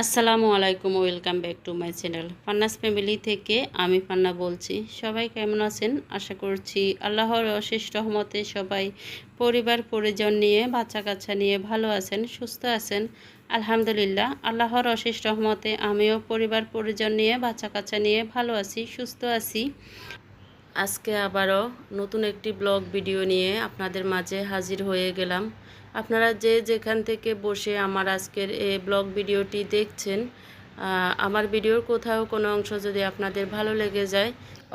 আসসালামু আলাইকুম, welcome back to my channel. Panna's family থেকে আমি পান্না বলছি। সবাই কেমন আছেন? আশা করছি আল্লাহর অশেষ রহমতে সবাই পরিবার, পরিজন নিয়ে বাচ্চা কাচ্চা নিয়ে ভালো আছেন, সুস্থ আছেন। আলহামদুলিল্লাহ, আল্লাহর অশেষ রহমতে আমিও পরিবার, পরিজন নিয়ে বাচ্চা কাচ্চা নিয়ে ভালো আছি, সুস্থ আছি। আজকে আবারও নতুন একটি ব্লগ ভিডিও নিয়ে আপনাদের মাঝে হাজির হয়ে গেলাম। আপনারা যে যেখান থেকে বসে আমার আজকের এই ব্লগ ভিডিওটি দেখছেন আমার ভিডিওর কোথাও কোনো অংশ যদি আপনাদের ভালো লেগে যায়,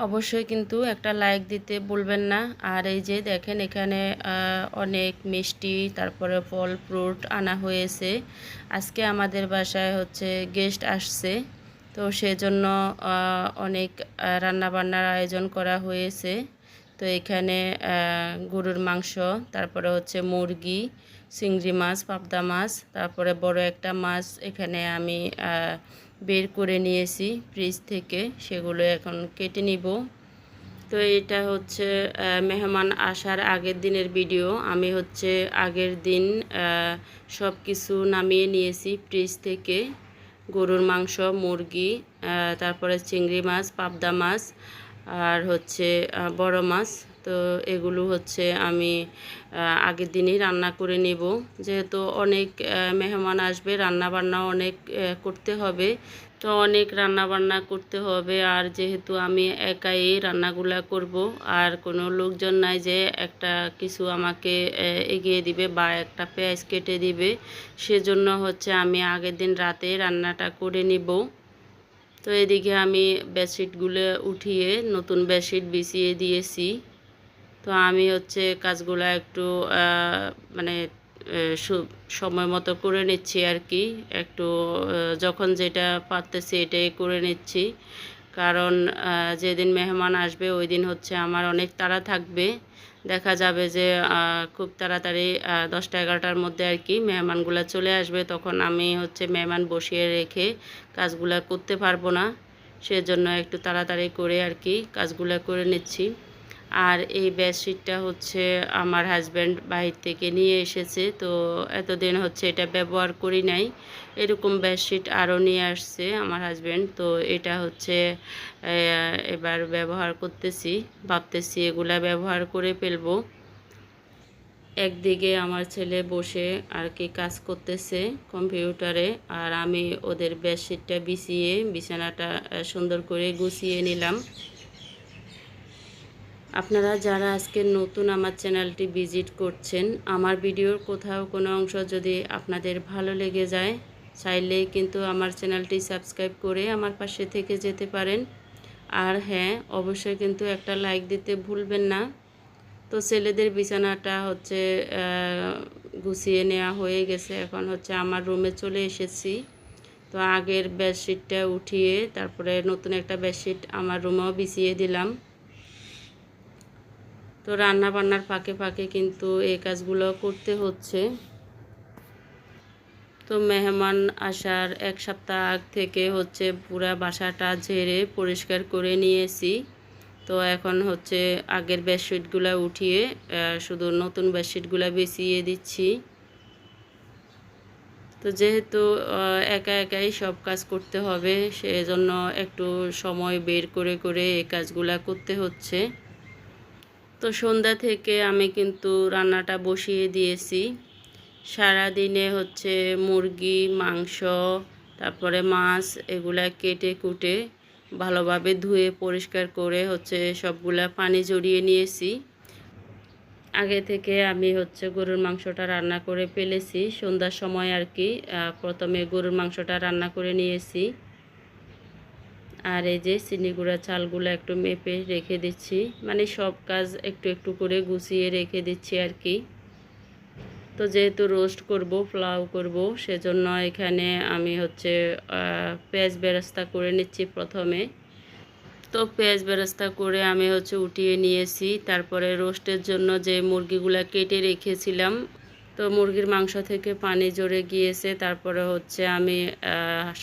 অবশ্যই কিন্তু একটা লাইক দিতে ভুলবেন না। আর এই যে দেখেন এখানে অনেক মিষ্টি, তারপরে ফল ফ্রুট আনা হয়েছে। আজকে আমাদের বাসায় হচ্ছে গেস্ট আসছে। তো সেজন্য অনেক রান্নাবান্নার আয়োজন করা হয়েছে। তো এখানে গরুর মাংস, তারপরে হচ্ছে মুরগি, চিংড়ি মাছ, পাবদা মাছ, তারপরে বড় একটা মাছ এখানে আমি বের করে নিয়েছি ফ্রিজ থেকে, সেগুলো এখন কেটে নিব। তো এটা হচ্ছে মেহমান আসার আগের দিনের ভিডিও। আমি হচ্ছে আগের দিন সব কিছু নামিয়ে নিয়েছি ফ্রিজ থেকে। গরুর মাংস, মুরগি তারপরে চিংড়ি মাছ, পাবদা মাছ আর হচ্ছে বড় মাছ। তো এগুলো হচ্ছে আমি আগের দিনই রান্না করে নেব। যেহেতু অনেক মেহমান আসবে রান্না বান্না অনেক করতে হবে। তো অনেক রান্না বান্না করতে হবে। আর যেহেতু আমি একাই রান্নাগুলা করব, আর কোনো লোকজন নাই যে একটা কিছু আমাকে এগিয়ে দিবে বা একটা পেঁয়াজ কেটে দিবে, সেজন্য হচ্ছে আমি আগের দিন রাতে রান্নাটা করে নিব। তো এদিকে আমি বেডশিটগুলো উঠিয়ে নতুন বেডশিট বিছিয়ে দিয়েছি। তো আমি হচ্ছে কাজগুলো একটু মানে সময় মতো করে নিচ্ছি আর কি। একটু যখন যেটা পারতেছি এটাই করে নিচ্ছি। কারণ যেদিন মেহমান আসবে ওই দিন হচ্ছে আমার অনেক তাড়া থাকবে। দেখা যাবে যে খুব তাড়াতাড়ি দশটা এগারোটার মধ্যে আর কি মেহমানগুলো চলে আসবে। তখন আমি হচ্ছে মেহমান বসিয়ে রেখে কাজগুলো করতে পারব না। সেজন্য একটু তাড়াতাড়ি করে আর কি কাজগুলো করে নিচ্ছি। আর এই বেডশিটটা হচ্ছে আমার হাজব্যান্ড বাহির থেকে নিয়ে এসেছে। তো এতদিন হচ্ছে এটা ব্যবহার করি নাই। এরকম বেডশিট আরও নিয়ে আসছে আমার হাজব্যান্ড তো এটা হচ্ছে এবার ব্যবহার করতেছি। ভাবতেছি এগুলা ব্যবহার করে ফেলব। একদিকে আমার ছেলে বসে আর কি কাজ করতেছে কম্পিউটারে আর আমি ওদের বেডশিটটা বিছিয়ে বিছানাটা সুন্দর করে গুছিয়ে নিলাম। আপনারা যারা আজকে নতুন আমার চ্যানেলটি ভিজিট করছেন, আমার ভিডিওর কোথাও কোনো অংশ যদি আপনাদের ভালো লেগে যায় চাইলেই কিন্তু আমার চ্যানেলটি সাবস্ক্রাইব করে আমার পাশে থেকে যেতে পারেন। আর হ্যাঁ অবশ্যই কিন্তু একটা লাইক দিতে ভুলবেন না। তো ছেলেদের বিছানাটা হচ্ছে গুছিয়ে নেওয়া হয়ে গেছে। এখন হচ্ছে আমার রুমে চলে এসেছি। তো আগের বেডশিটটা উঠিয়ে তারপরে নতুন একটা বেডশিট আমার রুমেও বিছিয়ে দিলাম। তো রান্না বান্নার ফাঁকে ফাঁকে কিন্তু এই কাজগুলো করতে হচ্ছে। তো মেহমান আসার এক সপ্তাহ আগ থেকে হচ্ছে পুরা বাসাটা ঝেড়ে পরিষ্কার করে নিয়েছি। তো এখন হচ্ছে আগের বেডশিটগুলো উঠিয়ে শুধু নতুন বেডশিটগুলো বিছিয়ে দিচ্ছি। তো যেহেতু একা একাই সব কাজ করতে হবে, সেজন্য একটু সময় বের করে করে এই কাজগুলা করতে হচ্ছে। তো সন্ধ্যা থেকে আমি কিন্তু রান্নাটা বসিয়ে দিয়েছি। সারা দিনে হচ্ছে মুরগি, মাংস, তারপরে মাছ এগুলা কেটে কুটে ভালোভাবে ধুয়ে পরিষ্কার করে হচ্ছে সবগুলা পানি জড়িয়ে নিয়েছি। আগে থেকে আমি হচ্ছে গরুর মাংসটা রান্না করে ফেলেছি। সন্ধ্যার সময় আর কি প্রথমে গরুর মাংসটা রান্না করে নিয়েছি। আর এই যে চিনি গুঁড়া চালগুলো একটু মেপে রেখে দিচ্ছি। মানে সব কাজ একটু একটু করে গুছিয়ে রেখে দিচ্ছি আর কি। তো যেহেতু রোস্ট করব, পোলাও করব, সেজন্য এখানে আমি হচ্ছে পেঁয়াজ বেরেস্তা করে নিচ্ছি প্রথমে। তো পেঁয়াজ বেরেস্তা করে আমি হচ্ছে উঠিয়ে নিয়েছি। তারপরে রোস্টের জন্য যে মুরগিগুলা কেটে রেখেছিলাম তো মুরগির মাংস থেকে পানি জড়ে গিয়েছে। তারপরে হচ্ছে আমি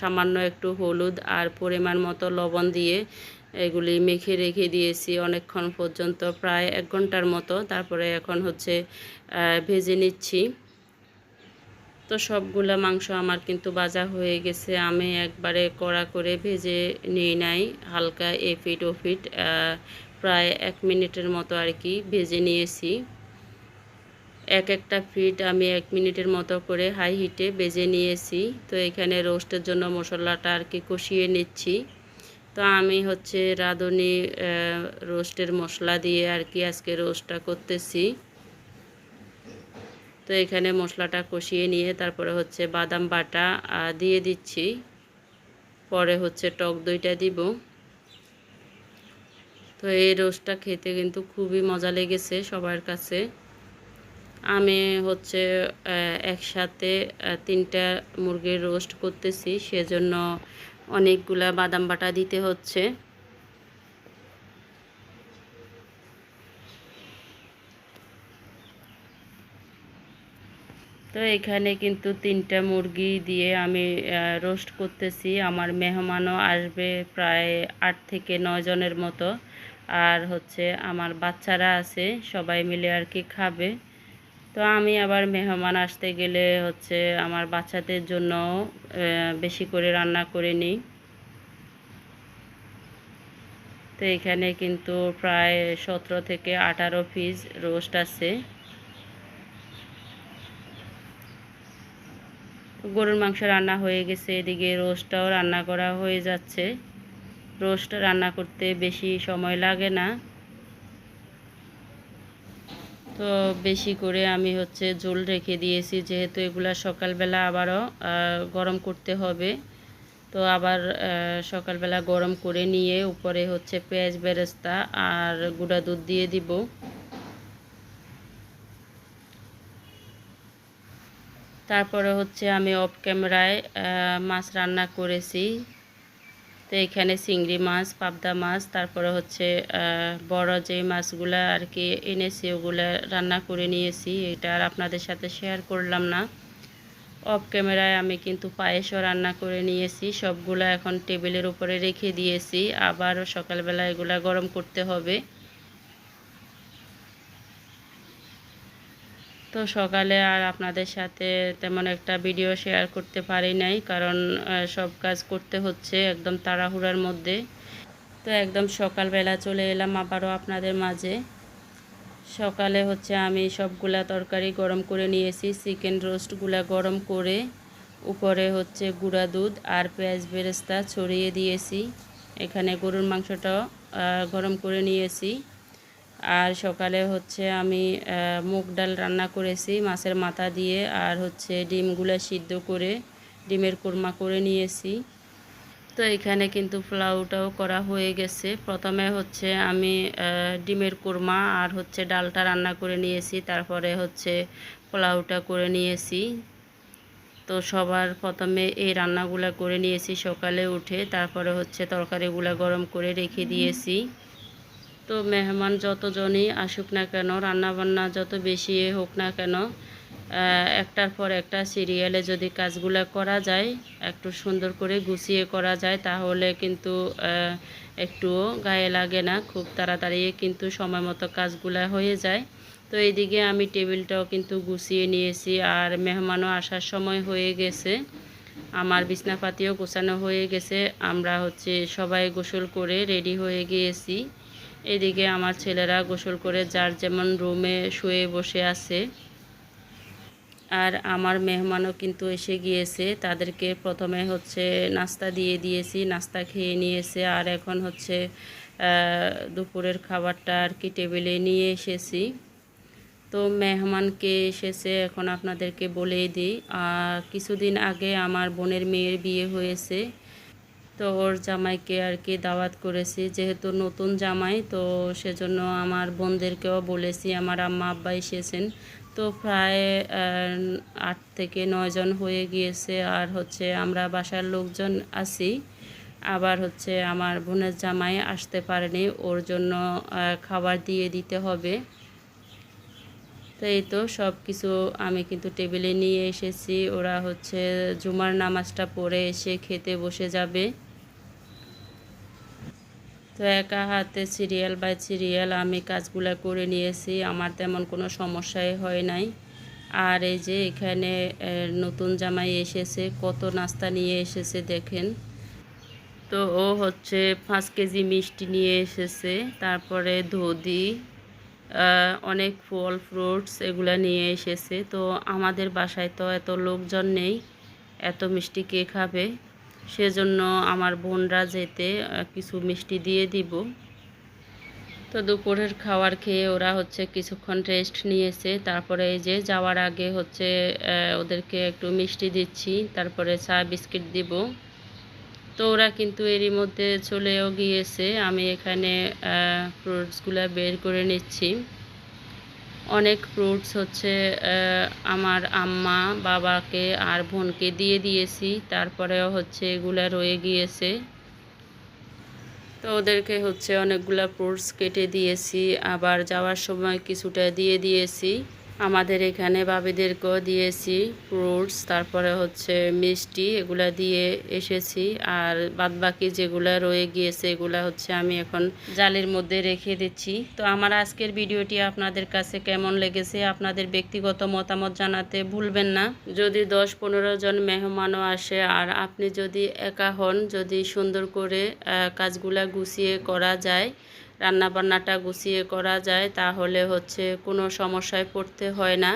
সামান্য একটু হলুদ আর পরিমাণ মতো লবণ দিয়ে এগুলি মেখে রেখে দিয়েছি অনেকক্ষণ পর্যন্ত, প্রায় এক ঘণ্টার মতো। তারপরে এখন হচ্ছে ভেজে নিচ্ছি। তো সবগুলা মাংস আমার কিন্তু বাজা হয়ে গেছে। আমি একবারে কড়া করে ভেজে নিই নাই, হালকা এফিট ওফিট প্রায় এক মিনিটের মতো আর কি ভেজে নিয়েছি। এক একটা ফিট আমি এক মিনিটের মতো করে হাই হিটে বেজে নিয়েছি। তো এখানে রোস্টের জন্য মশলাটা আর কি কষিয়ে নিচ্ছি। তো আমি হচ্ছে রাঁধুনি রোস্টের মশলা দিয়ে আর কি আজকে রোস্টটা করতেছি। তো এখানে মশলাটা কষিয়ে নিয়ে তারপরে হচ্ছে বাদাম বাটা দিয়ে দিচ্ছি। পরে হচ্ছে টক দইটা দিব। তো এই রোস্টটা খেতে কিন্তু খুবই মজা লেগেছে সবার কাছে। আমি হচ্ছে একসাথে তিনটা মুরগির রোস্ট করতেছি। সেজন্য অনেকগুলা বাদাম বাটা দিতে হচ্ছে। তো এখানে কিন্তু তিনটা মুরগি দিয়ে আমি রোস্ট করতেছি। আমার মেহমানও আসবে প্রায় আট থেকে জনের মতো। আর হচ্ছে আমার বাচ্চারা আছে, সবাই মিলে আর কি খাবে। তো আমি আবার মেহমান আসতে গেলে হচ্ছে আমার বাচ্চাদের জন্য বেশি করে রান্না করে নিই। তো এখানে কিন্তু প্রায় সতেরো থেকে আঠারো পিস রোস্ট আছে। গরুর মাংস রান্না হয়ে গেছে, এদিকে রোস্টটাও রান্না করা হয়ে যাচ্ছে। রোস্ট রান্না করতে বেশি সময় লাগে না। তো বেশি করে আমি হচ্ছে জোল রেখে দিয়েছি, যেহেতু এগুলা সকালবেলা আবারও গরম করতে হবে। তো আবার সকালবেলা গরম করে নিয়ে উপরে হচ্ছে পেঁয়াজ বেরেস্তা আর গুঁড়া দুধ দিয়ে দিব। তারপরে হচ্ছে আমি অফ ক্যামেরায় মাছ রান্না করেছি। তো এখানে চিংড়ি মাছ, পাবদা মাছ, তারপরে হচ্ছে বড় যে মাছগুলো আর কি এনেছি, ওগুলো রান্না করে নিয়েছি। এটা আর আপনাদের সাথে শেয়ার করলাম না। অফ ক্যামেরায় আমি কিন্তু পায়েসও রান্না করে নিয়েছি। সবগুলো এখন টেবিলের উপরে রেখে দিয়েছি। আবার সকালবেলা এগুলা গরম করতে হবে। তো সকালে আর আপনাদের সাথে তেমন একটা ভিডিও শেয়ার করতে পারি নাই, কারণ সব কাজ করতে হচ্ছে একদম তাড়াহুড়ার মধ্যে। তো একদম সকালবেলা চলে এলাম আবারও আপনাদের মাঝে। সকালে হচ্ছে আমি সবগুলা তরকারি গরম করে নিয়েছি চিকেন রোস্টগুলা গরম করে, উপরে হচ্ছে গুঁড়া দুধ আর পেঁয়াজ বেরেস্তা ছড়িয়ে দিয়েছি। এখানে গরুর মাংসটাও গরম করে নিয়েছি। আর সকালে হচ্ছে আমি মুগ ডাল রান্না করেছি, মাছের মাথা দিয়ে, আর হচ্ছে ডিমগুলো সিদ্ধ করে, ডিমের কোরমা করে নিয়েছি। তো এখানে কিন্তু পোলাওটাও করা হয়ে গেছে। প্রথমে হচ্ছে আমি ডিমের কোরমা আর হচ্ছে ডালটা রান্না করে নিয়েছি, তারপরে হচ্ছে পোলাওটা করে নিয়েছি। তো সবার প্রথমে এই রান্নাগুলো করে নিয়েছি সকালে উঠে, তারপরে হচ্ছে তরকারিগুলো গরম করে রেখে দিয়েছি। তো মেহমান যতজনই আসুক না কেন, রান্নাবান্না যত বেশি হোক না কেন একটার পর একটা সিরিয়ালে যদি কাজগুলো করা যায়, একটু সুন্দর করে গুছিয়ে করা যায়, তাহলে কিন্তু একটুও গায়ে লাগে না, খুব তাড়াতাড়ি কিন্তু সময় মতো কাজগুলো হয়ে যায়। তো এইদিকে আমি টেবিলটাও কিন্তু গুছিয়ে নিয়েছি, আর মেহমানও আসার সময় হয়ে গেছে, আমার বিছনাপাতিও গোছানো হয়ে গেছে, আমরা হচ্ছে সবাই গোসল করে রেডি হয়ে গিয়েছি। এদিকে আমার ছেলেরা গোসল করে যার যেমন রুমে শুয়ে বসে আছে। আর আমার মেহমানও কিন্তু এসে গিয়েছে। তাদেরকে প্রথমে হচ্ছে নাস্তা দিয়ে দিয়েছি, নাস্তা খেয়ে নিয়েছে। আর এখন হচ্ছে দুপুরের খাবারটা আর কি টেবিলে নিয়ে এসেছি। তো মেহমানকে এসেছে, এখন আপনাদেরকে বলেই দিই। কিছুদিন আগে আমার বোনের মেয়ের বিয়ে হয়েছে। তো ওর জামাইকে আর কি দাওয়াত করেছি। যেহেতু নতুন জামাই, তো সেজন্য আমার বোনদেরকেও বলেছি, আমার আম্মা আব্বা এসেছেন। তো প্রায় আট থেকে নয়জন হয়ে গিয়েছে। আর হচ্ছে আমরা বাসার লোকজন আছি। আবার হচ্ছে আমার বোনের জামাই আসতে পারেনি, ওর জন্য খাবার দিয়ে দিতে হবে। তো এই তো সব কিছু আমি কিন্তু টেবিলে নিয়ে এসেছি। ওরা হচ্ছে জুমার নামাজটা পড়ে এসে খেতে বসে যাবে। তো একা হাতে সিরিয়াল বাই সিরিয়াল আমি কাজগুলো করে নিয়েছি, আমার তেমন কোনো সমস্যাই হয় নাই। আর এই যে এখানে নতুন জামাই এসেছে, কত নাস্তা নিয়ে এসেছে দেখেন। তো ও হচ্ছে পাঁচ কেজি মিষ্টি নিয়ে এসেছে, তারপরে ধদি অনেক ফল, ফ্রুটস এগুলা নিয়ে এসেছে। তো আমাদের বাসায় তো এত লোকজন নেই, এত মিষ্টি কে খাবে? সেজন্য আমার বোনরা যেতে কিছু মিষ্টি দিয়ে দিব। তো দুপুরের খাবার খেয়ে ওরা হচ্ছে কিছুক্ষণ রেস্ট নিয়েছে। তারপরে এই যে যাওয়ার আগে হচ্ছে ওদেরকে একটু মিষ্টি দিচ্ছি, তারপরে চা, বিস্কিট দিব। তো ওরা কিন্তু এরই মধ্যে চলেও গিয়েছে। আমি এখানে ফ্রুটসগুলো বের করে নিচ্ছি। অনেক ফ্রুটস হচ্ছে আমার আম্মা, বাবাকে আর বোনকে দিয়ে দিয়েছি। তারপরেও হচ্ছে এগুলা রয়ে গিয়েছে। তো ওদেরকে হচ্ছে অনেকগুলা ফ্রুটস কেটে দিয়েছি। আবার যাওয়ার সময় কিছুটা দিয়ে দিয়েছি। আমাদের এখানে বাবিদেরকেও দিয়েছি ফ্রুটস, তারপরে হচ্ছে মিষ্টি, এগুলা দিয়ে এসেছি। আর বাদবাকি যেগুলা রয়ে গিয়েছে, এগুলা হচ্ছে আমি এখন জালের মধ্যে রেখে দিচ্ছি। তো আমার আজকের ভিডিওটি আপনাদের কাছে কেমন লেগেছে, আপনাদের ব্যক্তিগত মতামত জানাতে ভুলবেন না। যদি দশ পনেরো জন মেহমানও আসে, আর আপনি যদি একা হন, যদি সুন্দর করে কাজগুলা গুছিয়ে করা যায় রান্না বান্নাটা গুছিয়ে করা যায়, তাহলে হচ্ছে কোনো সমস্যায় পড়তে হয় না।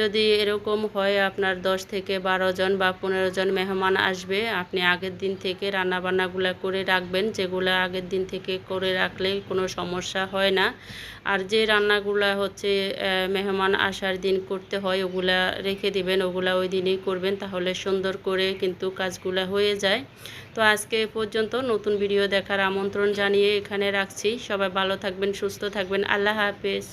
যদি এরকম হয়, আপনার দশ থেকে বারো জন বা পনেরো জন মেহমান আসবে, আপনি আগের দিন থেকে রান্নাবান্নাগুলো করে রাখবেন, যেগুলো আগের দিন থেকে করে রাখলে কোনো সমস্যা হয় না। আর যে রান্নাগুলো হচ্ছে মেহমান আসার দিন করতে হয়, ওগুলা রেখে দিবেন, ওগুলা ওই দিনই করবেন, তাহলে সুন্দর করে কিন্তু কাজগুলো হয়ে যায়। তো আজকে এ পর্যন্ত নতুন ভিডিও দেখার আমন্ত্রণ জানিয়ে এখানে রাখছি। সবাই ভালো থাকবেন, সুস্থ থাকবেন। আল্লাহ হাফেজ।